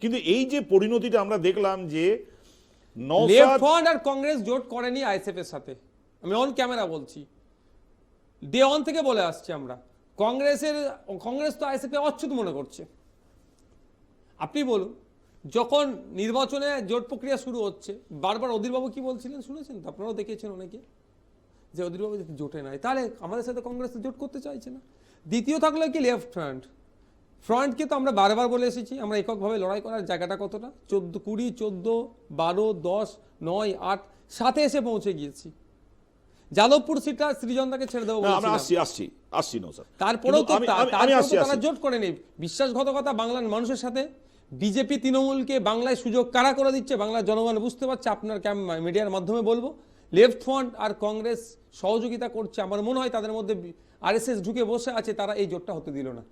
কিন্তু এই যে পরিণতিটা আমরা দেখলাম যে আর কংগ্রেস জোট করেনি আইএসএফ এর সাথে। আমি অন ক্যামেরা বলছি। ডে অন থেকে বলে আসছি আমরা। কংগ্রেসের, কংগ্রেস তো আইএসএফ অচ্ছুত মনে করছে। আপনি বলুন, যখন নির্বাচনে জোট প্রক্রিয়া শুরু হচ্ছে, বারবার অধীরবাবু কি বলছিলেন শুনেছেন তো? আপনারাও দেখেছেন অনেকে। যে অধীরবাবু জোটে নাই, তাহলে আমাদের সাথে কংগ্রেস জোট করতে চাইছে না। দ্বিতীয় থাকল কি লেফট ফ্রন্ট ফ্রন্টকে তো আমরা বারবার বলে এসেছি আমরা এককভাবে লড়াই করার জায়গাটা কতটা? চোদ্দ কুড়ি চোদ্দ বারো দশ নয় আট সাথে এসে পৌঁছে গিয়েছি। যাদবপুর সিটটা সৃজনদাকে ছেড়ে দেবো আমরা আসছি আসছি আসছি নওশাদ তারপরেও তো তারপরেও তারা জোট করে নেই। বিশ্বাসঘাতকতা বাংলার মানুষের সাথে। বিজেপি তৃণমূলকে বাংলায় সুযোগ কারা করে দিচ্ছে বাংলার জনগণ বুঝতে পারছে আপনার ক্যাম মিডিয়ার মাধ্যমে বলব। লেফট ফ্রন্ট আর কংগ্রেস সহযোগিতা করছে আমার মনে হয় তাদের মধ্যে আরএসএস ঢুকে বসে আছে তারা এই জোটটা হতে দিল না।